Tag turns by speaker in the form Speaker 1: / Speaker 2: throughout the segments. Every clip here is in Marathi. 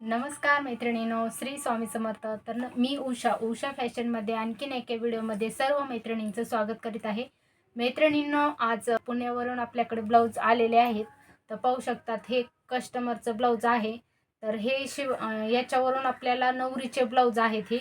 Speaker 1: नमस्कार मैत्रिणीनो श्री स्वामी समर्थ. तर मी उषा उषा फॅशनमध्ये आणखीन एका व्हिडिओमध्ये सर्व मैत्रिणींचं स्वागत करीत आहे. मैत्रिणींनो आज पुण्यावरून आपल्याकडे ब्लाऊज आलेले आहेत. तर पाहू शकतात हे कस्टमरचं ब्लाऊज आहे. तर हे शिव याच्यावरून आपल्याला नवरीचे ब्लाऊज आहेत हे.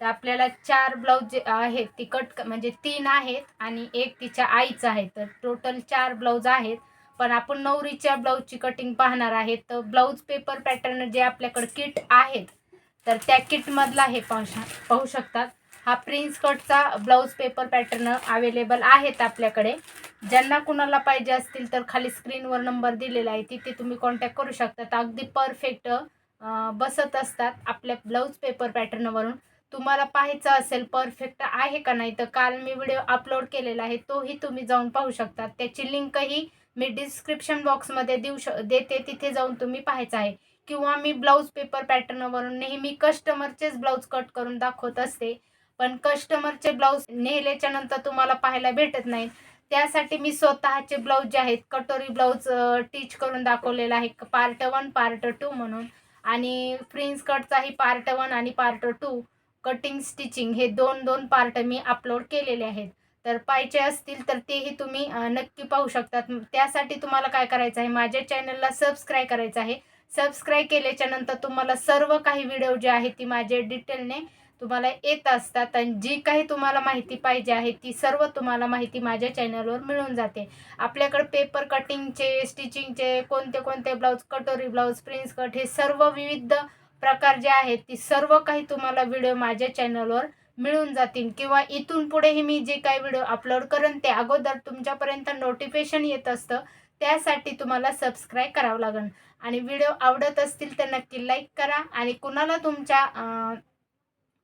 Speaker 1: तर आपल्याला चार ब्लाऊज जे आहेत ती कट म्हणजे तीन आहेत आणि एक तिच्या आईचं आहे. तर टोटल चार ब्लाऊज आहेत. पण आपण नवरीच्या ब्लाऊजची कटिंग पाहणार आहे. तर ब्लाऊज पेपर पॅटर्न जे आपल्याकडे किट आहेत तर त्या किटमधला हे पाहू शक पाहू शकतात. हा प्रिन्स कटचा ब्लाऊज पेपर पॅटर्न अवेलेबल आहेत आपल्याकडे. ज्यांना कुणाला पाहिजे असतील तर खाली स्क्रीनवर नंबर दिलेला आहे. तिथे तुम्ही कॉन्टॅक्ट करू शकतात अगदी परफेक्ट बसत असतात आपल्या ब्लाऊज पेपर पॅटर्नवरून तुम्हाला पाहायचं असेल परफेक्ट आहे का नाही तर काल मी व्हिडिओ अपलोड केलेला आहे. तोही तुम्ही जाऊन पाहू शकतात त्याची लिंकही मी डिस्क्रिप्शन बॉक्समध्ये देऊ श देते तिथे जाऊन तुम्ही पाहायचं आहे. किंवा मी ब्लाऊज पेपर पॅटर्नवरून नेहमी कस्टमरचेच ब्लाऊज कट करून दाखवत असते. पण कस्टमरचे ब्लाऊज नेल्याच्या नंतर तुम्हाला पाहायला भेटत नाही त्यासाठी मी स्वतःचे ब्लाऊज जे आहेत कटोरी ब्लाऊज टीच करून दाखवलेला आहे. पार्ट वन पार्ट टू म्हणून. आणि प्रिन्स कटचाही पार्ट वन आणि पार्ट टू कटिंग स्टिचिंग हे दोन दोन पार्ट मी अपलोड केलेले आहेत. तर पाहिजे असतील तर तेही तुम्ही नक्की पाहू शकतात. त्यासाठी तुम्हाला काय करायचं आहे? माझ्या चॅनलला सबस्क्राईब करायचं आहे. सबस्क्राईब केल्याच्यानंतर तुम्हाला सर्व काही व्हिडिओ जे आहेत ती माझे डिटेलने तुम्हाला येत असतात. आणि जी काही तुम्हाला माहिती पाहिजे आहे ती सर्व तुम्हाला माहिती माझ्या चॅनलवर मिळून जाते. आपल्याकडे पेपर कटिंगचे स्टिचिंगचे कोणते कोणते ब्लाऊज कटोरी ब्लाऊज प्रिन्स कट हे सर्व विविध प्रकार जे आहेत ती सर्व काही तुम्हाला व्हिडिओ माझ्या चॅनलवर मिळून जातील. किंवा इथून पुढेही मी जे काही व्हिडिओ अपलोड करेन ते अगोदर तुमच्यापर्यंत नोटिफिकेशन येत असतं. त्यासाठी तुम्हाला सबस्क्राईब करावं लागेल आणि व्हिडिओ आवडत असतील तर नक्की लाईक करा. आणि कुणाला तुमच्या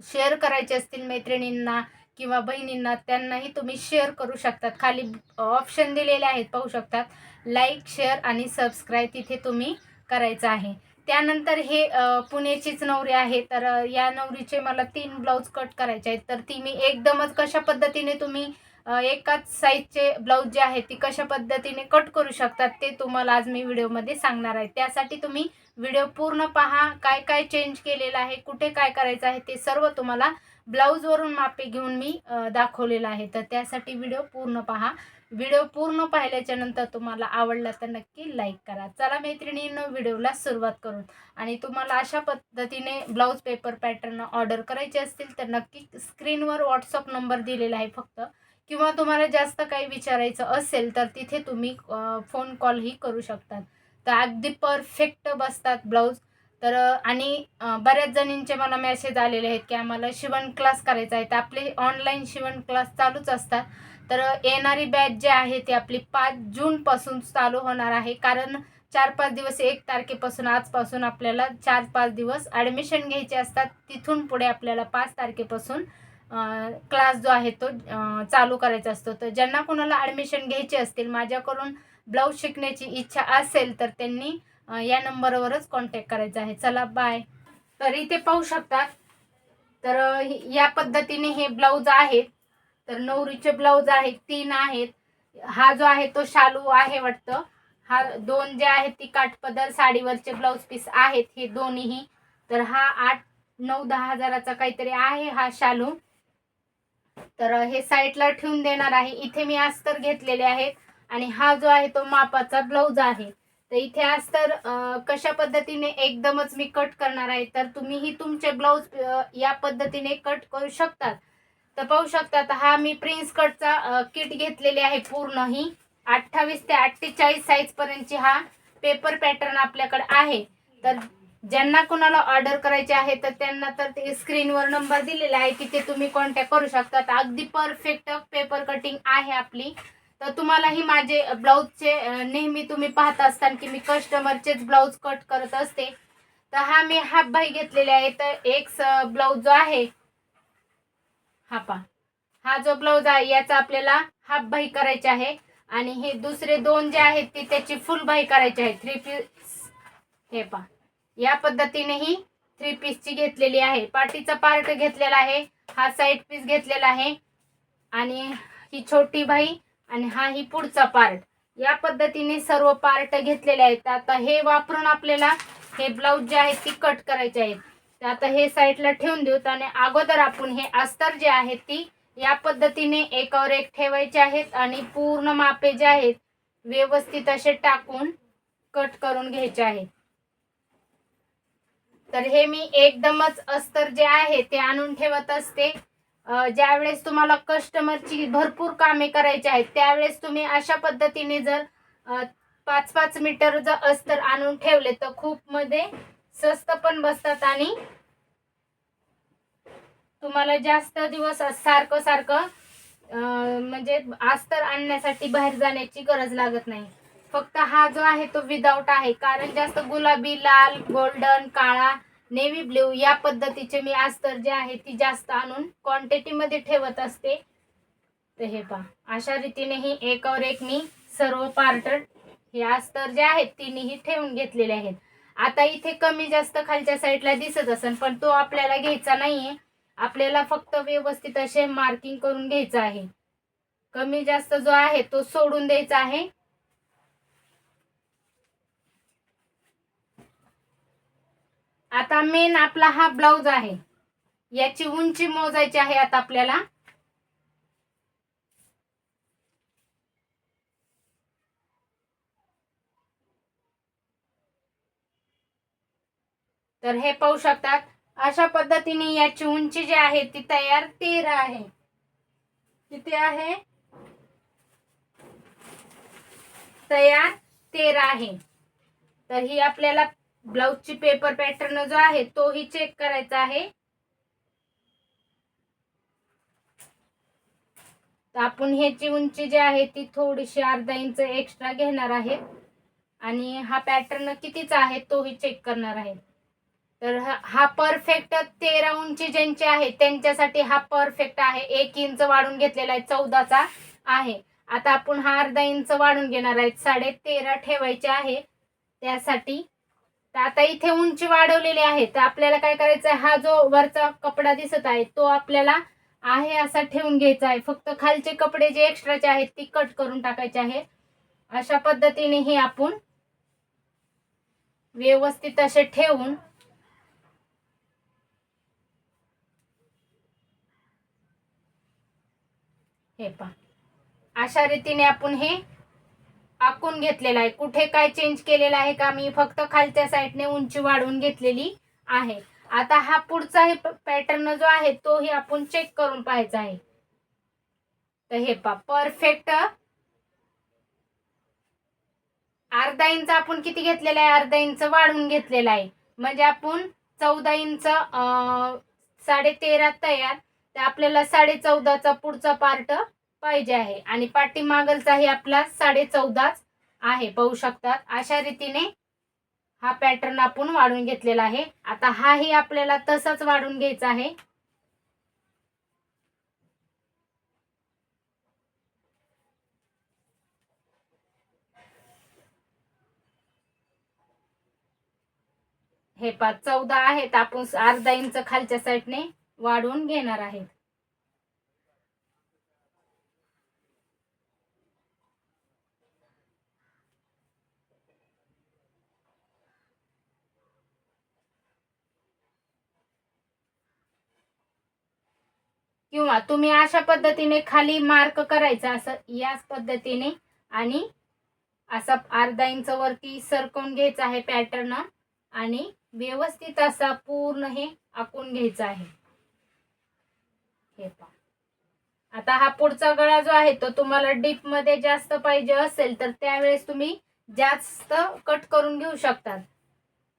Speaker 1: शेअर करायचे असतील मैत्रिणींना किंवा बहिणींना त्यांनाही तुम्ही शेअर करू शकतात. खाली ऑप्शन दिलेले आहेत पाहू शकतात. लाईक शेअर आणि सबस्क्राईब तिथे तुम्ही करायचं आहे. त्यानंतर हे पुणेचीच पुण्याचीच नवरी आहे तर या नवरीचे मला तीन ब्लाऊज कट करायचे आहेत. तर ती मी एकदमच कशा पद्धतीने तुम्ही एकाच साईजचे ब्लाऊज जे आहेत ती कशा पद्धतीने कट करू शकतात ते तुम्हाला आज मी व्हिडिओमध्ये सांगणार आहे. त्यासाठी तुम्ही व्हिडिओ पूर्ण पहा काय काय चेंज केलेलं आहे कुठे काय करायचं आहे ते सर्व तुम्हाला ब्लाऊजवरून मापे घेऊन मी दाखवलेला दाखवलेलं आहे. तर त्यासाठी व्हिडिओ पूर्ण पहा. व्हिडिओ पूर्ण पाहिल्याच्या नंतर तुम्हाला आवडला तर नक्की लाईक करा. चला मैत्रिणींनो व्हिडिओला सुरुवात करून. आणि तुम्हाला अशा पद्धतीने ब्लाऊज पेपर पॅटर्न ऑर्डर करायचे असतील तर नक्की स्क्रीनवर व्हॉट्सअप नंबर दिलेला आहे फक्त. किंवा तुम्हाला जास्त काही विचारायचं असेल तर तिथे तुम्ही फोन कॉलही करू शकतात. तर अगदी परफेक्ट बसतात ब्लाऊज. तर आणि बऱ्याच जणींचे मला मेसेज आलेले आहेत की आम्हाला शिवण क्लास करायचा आहे. तर आपले ऑनलाईन शिवण क्लास चालूच असतात. तर येणारी बॅच जी आहे ती आपली पाच जूनपासून चालू होणार आहे. कारण चार पाच दिवस एक तारखेपासून आजपासून आपल्याला चार पाच दिवस ॲडमिशन घ्यायचे असतात. तिथून पुढे आपल्याला पाच तारखेपासून क्लास जो आहे तो चालू करायचा असतो. तर ज्यांना कोणाला ॲडमिशन घ्यायचे असतील माझ्याकडून ब्लाऊज शिकण्याची इच्छा असेल तर त्यांनी या नंबरवरच कॉन्टॅक्ट करायचा आहे. चला बाय तर इथे पाहू शकतात तर या पद्धतीने हे ब्लाऊज आहेत तर नवरीचे ब्लाऊज आहेत तीन आहेत. हा जो आहे तो शालू आहे वाटतं. हा दोन जे आहेत ती काठपदर साडीवरचे ब्लाऊज पीस आहेत हे दोन्हीही. तर हा आठ नऊ दहा हजाराचा काहीतरी आहे हा शालू. तर हे साईडला ठेवून देणार आहे. इथे मी अस्तर घेतलेले आहेत. आणि हा जो आहे तो मापाचा ब्लाऊज आहे. तर इथे आज तर कशा पद्धतीने एकदमच मी कट करणार आहे तर तुम्हीही तुमचे ब्लाऊज या पद्धतीने कट करू शकतात. तर पाहू शकतात हा मी प्रिन्स कटचा किट घेतलेले आहे पूर्ण ही अठ्ठावीस ते अठ्ठेचाळीस साईज पर्यंतची हा पेपर पॅटर्न आपल्याकडे आहे. तर ज्यांना कुणाला ऑर्डर करायचे आहे तर त्यांना तर ते स्क्रीनवर नंबर दिलेला आहे तिथे तुम्ही कॉन्टॅक्ट करू शकतात. अगदी परफेक्ट पेपर कटिंग आहे आपली. तर तुम्हालाही माझे ब्लाऊजचे नेहमी तुम्ही पाहत असताल की मी कस्टमरचेच ब्लाऊज कट करत असते. तर हा मी हाफ बाई घेतलेले आहे. तर एक ब्लाऊज जो आहे हा पा हा जो ब्लाऊज आहे याचा आपल्याला हाफ बाई करायचे आहे. आणि हे दुसरे दोन जे आहेत ते त्याची फुल बाई करायची आहे. थ्री पीस हे पा या पद्धतीने ही थ्री पीसची घेतलेली आहे. पाठीचा पार्ट घेतलेला आहे. हा साईड पीस घेतलेला आहे. आणि ही छोटी बाई आणि हा ही पुढचा पार्ट या पद्धतीने सर्व पार्ट घेतलेले आहेत. आता हे वापरून आपल्याला हे ब्लाऊज जे आहेत ती कट करायचे आहेत. आता हे साईडला ठेवून देऊत आणि अगोदर आपण हे अस्तर जे आहेत ती या पद्धतीने एकावर एक ठेवायचे आहेत. आणि पूर्ण मापे जे आहेत व्यवस्थित असे टाकून कट करून घ्यायचे आहेत. तर हे मी एकदमच अस्तर जे आहे ते आणून ठेवत असते. ज्यावेळेस तुम्हाला कस्टमरची भरपूर कामे करायची आहेत त्यावेळेस तुम्ही अशा पद्धतीने जर पाच पाच मीटर जर अस्तर आणून ठेवले तर खूप मध्ये स्वस्त पण बसतात आणि तुम्हाला जास्त दिवस सारखं सारखं म्हणजे अस्तर आणण्यासाठी बाहेर जाण्याची गरज लागत नाही. फक्त हा जो आहे तो विदाऊट आहे कारण जास्त गुलाबी लाल गोल्डन काळा नेव्ही ब्ल्यू या पद्धतीचे मी अस्तर जे आहे ती जास्त आणून क्वांटिटीमध्ये ठेवत असते. तर हे पहा अशा रीतीनेही एकावर एक मी सर्व पार्ट हे अस्तर जे आहेत तिन्ही ठेवून घेतलेले आहेत. आता इथे कमी जास्त खालच्या साईडला दिसत असेल पण तो आपल्याला घ्यायचा नाहीये. आपल्याला फक्त व्यवस्थित असे मार्किंग करून घ्यायचं आहे. कमी जास्त जो आहे तो सोडून द्यायचा आहे. आता मेन आपला हा ब्लाउज आहे. याची उंची मोजायची आहे आता आपल्याला. तर हे पाहू शकतात अशा पद्धतीने याची उंची जी आहे ती तयार तेरा आहे. किती आहे? तयार तेरा आहे. तर ही आपल्याला ब्लाऊजची पेपर पॅटर्न जो आहे तोही चेक करायचा आहे. तर आपण ह्याची उंची जी आहे ती थोडीशी अर्धा इंच एक्स्ट्रा घेणार आहे. आणि हा पॅटर्न कितीचा आहे तोही चेक करणार आहे. तर हा- हा परफेक्ट तेरा उंची ज्यांची आहे त्यांच्यासाठी हा परफेक्ट आहे. एक इंच वाढून घेतलेला आहे चौदाचा आहे. आता आपण हा अर्धा इंच वाढून घेणार आहे साडे तेरा ठेवायचे आहे. त्यासाठी तर आता इथे उंची वाढवलेली आहे. तर आपल्याला काय करायचं आहे हा जो वरचा कपडा दिसत आहे तो आपल्याला आहे असा ठेवून घ्यायचा आहे. फक्त खालचे कपडे जे एक्स्ट्राचे आहेत ती कट करून टाकायचे आहे. अशा पद्धतीने हे आपण व्यवस्थित असे ठेवून हे पहा. अशा रीतीने आपण हे आखून घेतलेला आहे. कुठे काय चेंज केलेलं आहे का? मी फक्त खालच्या साईडने उंची वाढवून घेतलेली आहे. आता हा पुढचा पॅटर्न जो आहे तोही आपण चेक करून पाहायचा आहे. तर हे पा परफेक्ट अर्धा इंच आपण किती घेतलेला आहे? अर्धा इंच वाढवून घेतलेला आहे. म्हणजे आपण चौदा इंच साडे तेरा तयार. तर आपल्याला साडे चौदाचा पुढचा पार्ट पाहिजे आहे. आणि पाठीमागलचाही आपला साडे चौदाच आहे. पाहू शकतात. अशा रीतीने हा पॅटर्न आपण वाढून घेतलेला आहे. आता हाही आपल्याला तसाच वाढून घ्यायचा आहे. हे पाच चौदा आहेत. आपण अर्धा इंच खालच्या साईडने वाढवून घेणार आहेत. किंवा तुम्ही अशा पद्धतीने खाली मार्क करायचा असं याच पद्धतीने आणि असा अर्धा इंच वरती सरकवून घ्यायचा आहे पॅटर्न आणि व्यवस्थित असा पूर्ण हे आखून घ्यायचा आहे. हे पहा. आता हा पुढचा गळा जो आहे तो तुम्हाला डीपमध्ये जास्त पाहिजे असेल तर त्यावेळेस तुम्ही जास्त कट करून घेऊ शकतात.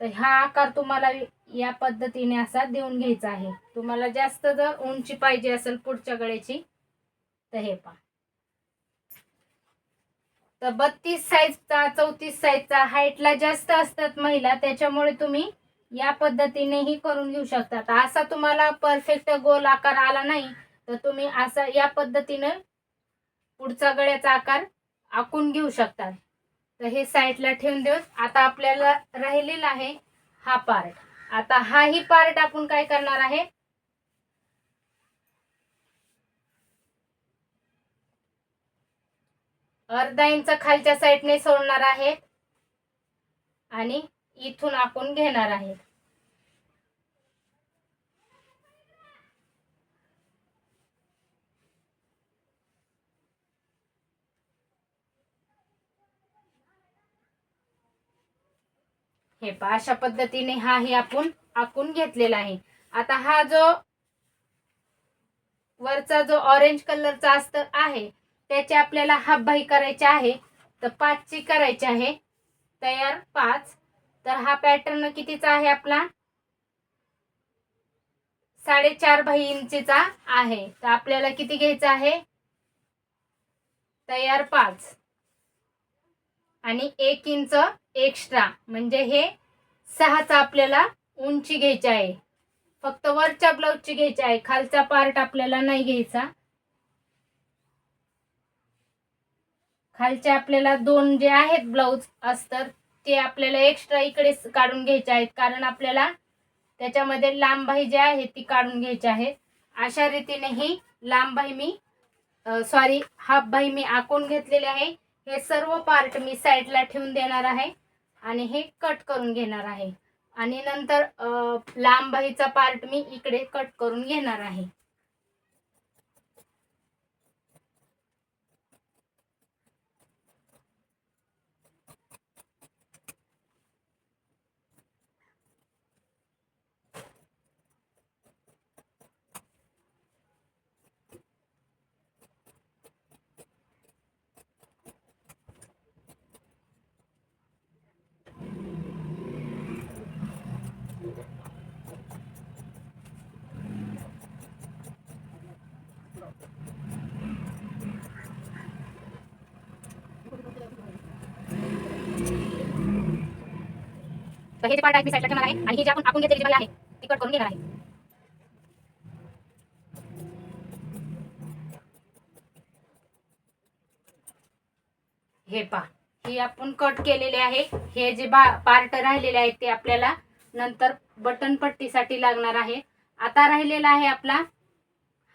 Speaker 1: तर हा आकार तुम्हाला या पद्धतीने असा देऊन घ्यायचा आहे. तुम्हाला जास्त जर उंची पाहिजे असेल पुढच्या गळ्याची तर हे पहा. तर बत्तीस साईजचा चौतीस साईजचा हाईटला जास्त असतात महिला त्याच्यामुळे तुम्ही या पद्धतीनेही करून घेऊ शकतात. असा तुम्हाला परफेक्ट गोल आकार आला नाही तर तुम्ही असा या पद्धतीने पुढचा गळ्याचा आकार आखून घेऊ शकतात तर हे साईडला ठेवून देऊ आता आपल्याला राहिलेला आहे हा पार्ट आता हाही पार्ट आपण काय करणार आहे? अर्धा इंच खालच्या साईडने सोडणार आहे. आणि इथून आपण घेणार आहे. हे पहा अशा पद्धतीने हा हे आपण आखून घेतलेला आहे. आता हा जो वरचा जो ऑरेंज कलरचा अस्तर आहे त्याची आपल्याला हाफबाई करायची आहे तर पाचची करायची आहे. तयार पाच. तर हा पॅटर्न कितीचा आहे आपला? साडेचार बाई इंचीचा आहे. तर आपल्याला किती घ्यायचा आहे? तयार पाच. आणि एक इंच एक्स्ट्रा. म्हणजे हे सहाचा आपल्याला उंची घ्यायची आहे. फक्त वरच्या ब्लाऊजची घ्यायची आहे. खालचा पार्ट आपल्याला नाही घ्यायचा. खालचे आपल्याला दोन जे आहेत ब्लाऊज अस्तर ते आपल्याला एक्स्ट्रा इकडे काढून घ्यायचे आहेत. कारण आपल्याला त्याच्यामध्ये लांबाई जी जे आहे ती काढून घ्यायची आहे. अशा रीतीने ही लांबाई मी सॉरी हाफ बाई मी आखून घेतलेली आहे. हे सर्व पार्ट मी साईडला ठेवून देणार आहे. आणि हे कट करून घेणार आहे. आणि नंतर अ, लांब बाहीचा पार्ट मी इकडे कट करून घेणार आहे. तर हे जे पार्ट आहे मी साईडला ठेवणार आहे. आणि हे जे आपण आपण घेतलेली जी आहे ती कट करून घेणार आहे. हे पा हे आपण कट केलेले आहे. हे जे बा पार्ट राहिलेले आहेत ते आपल्याला नंतर बटन पट्टीसाठी लागणार आहे. आता राहिलेला आहे आपला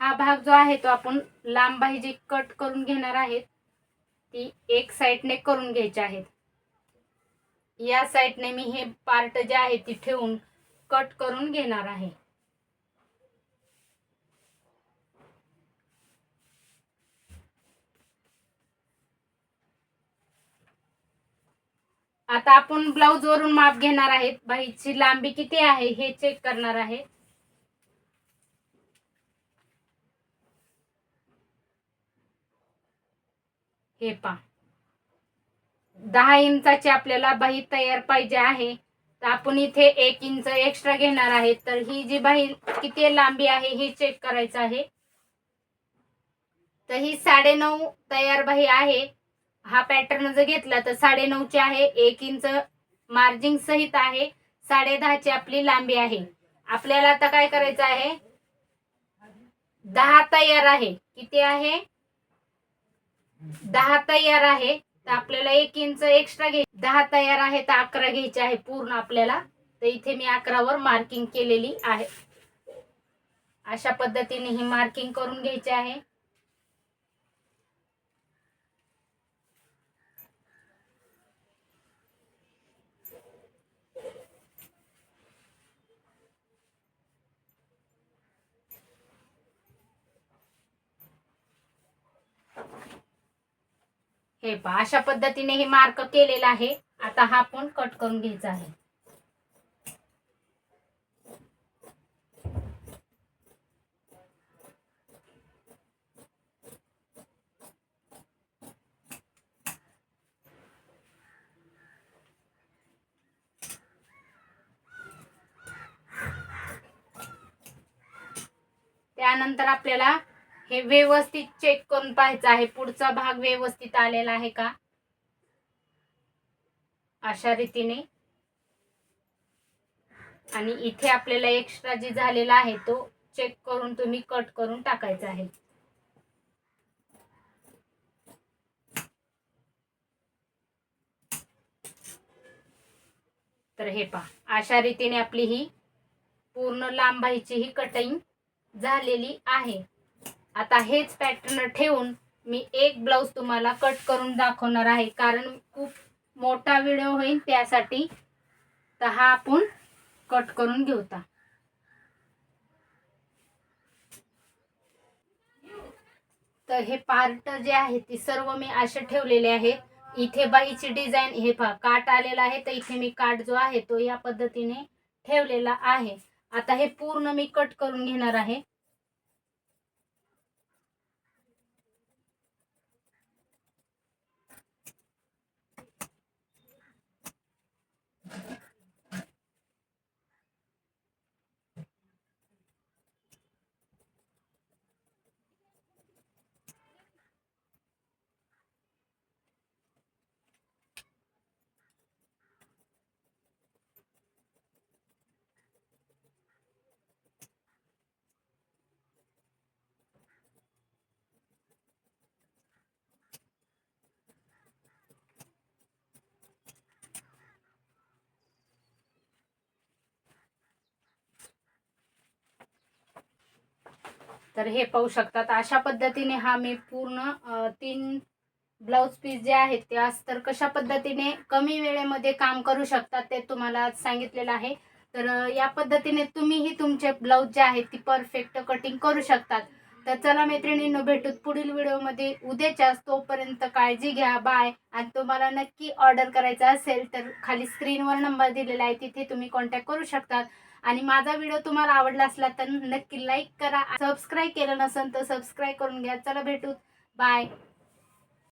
Speaker 1: हा भाग जो आहे तो आपण लांब जी कट करून घेणार आहेत ती एक साईडने करून घ्यायची आहेत. या साईडने मी हे पार्ट जे आहे ती ठेवून कट करून घेणार आहे. आता आपण ब्लाऊज वरून माप घेणार आहेत. बाईची लांबी किती आहे हे चेक करणार आहे. हे पा दहा इंचाची आपल्याला बाही तयार पाहिजे आहे. तर आपण इथे एक इंच एक्स्ट्रा घेणार आहे. तर ही जी बाही किती लांबी आहे हे चेक करायचं आहे. तर ही साडेनऊ तयार बाही आहे. हा पॅटर्न जर घेतला तर साडेनऊची आहे. एक इंच मार्जिंग सहित आहे. साडे दहाची आपली लांबी आहे. आपल्याला आता काय करायचं आहे? दहा तयार आहे. किती आहे? दहा तयार आहे. तर आपल्याला एक इंच एक्स्ट्रा घे दहा तयार आहे तर अकरा घ्यायचे आहे पूर्ण आपल्याला. तर इथे मी अकरावर मार्किंग केलेली आहे. अशा पद्धतीने ही मार्किंग करून घ्यायची आहे. हे पहा अशा पद्धतीने हे मार्क केलेला आहे. आता हा आपण कट करून घ्यायचा आहे. त्यानंतर आपल्याला हे व्यवस्थित चेक करून पाहायचं आहे. पुढचा भाग व्यवस्थित आलेला आहे का? अशा रीतीने. आणि इथे आपल्याला एक्स्ट्रा जे झालेला आहे तो चेक करून तुम्ही कट करून टाकायचा आहे. तर हे पहा. अशा रीतीने आपली ही पूर्ण लांबाईची ही कटिंग झालेली आहे. आता हेच पॅटर्न ठेवून मी एक ब्लाऊज तुम्हाला कट करून दाखवणार आहे. कारण खूप मोठा व्हिडिओ होईल त्यासाठी. तर हा आपण कट करून घेऊता तर हे पार्ट जे आहे ते सर्व मी असे ठेवलेले आहे. इथे बाईची डिझाईन हे पहा काट आलेला आहे. तर इथे मी काट जो आहे तो या पद्धतीने ठेवलेला आहे. आता हे पूर्ण मी कट करून घेणार आहे. तर हे पाहू शकतात. अशा पद्धतीने हा मी पूर्ण तीन ब्लाऊज पीस जे आहेत ते तर कशा पद्धतीने कमी वेळेमध्ये काम करू शकतात ते तुम्हाला सांगितलेलं आहे. तर या पद्धतीने तुम्हीही तुमचे ब्लाऊज जे आहेत ती परफेक्ट कटिंग करू शकतात. तर चला मैत्रिणींनो भेटूत पुढील व्हिडिओमध्ये. उद्याच्याच तोपर्यंत काळजी घ्या. बाय. आणि तुम्हाला नक्की ऑर्डर करायचा असेल तर खाली स्क्रीनवर नंबर दिलेला आहे. तिथे तुम्ही कॉन्टॅक्ट करू शकतात. आणि माझा व्हिडिओ तुम्हाला आवडला असला तर नक्की लाईक करा. सबस्क्राईब केलं नसेल तर सबस्क्राईब करून घ्या. चला भेटू. बाय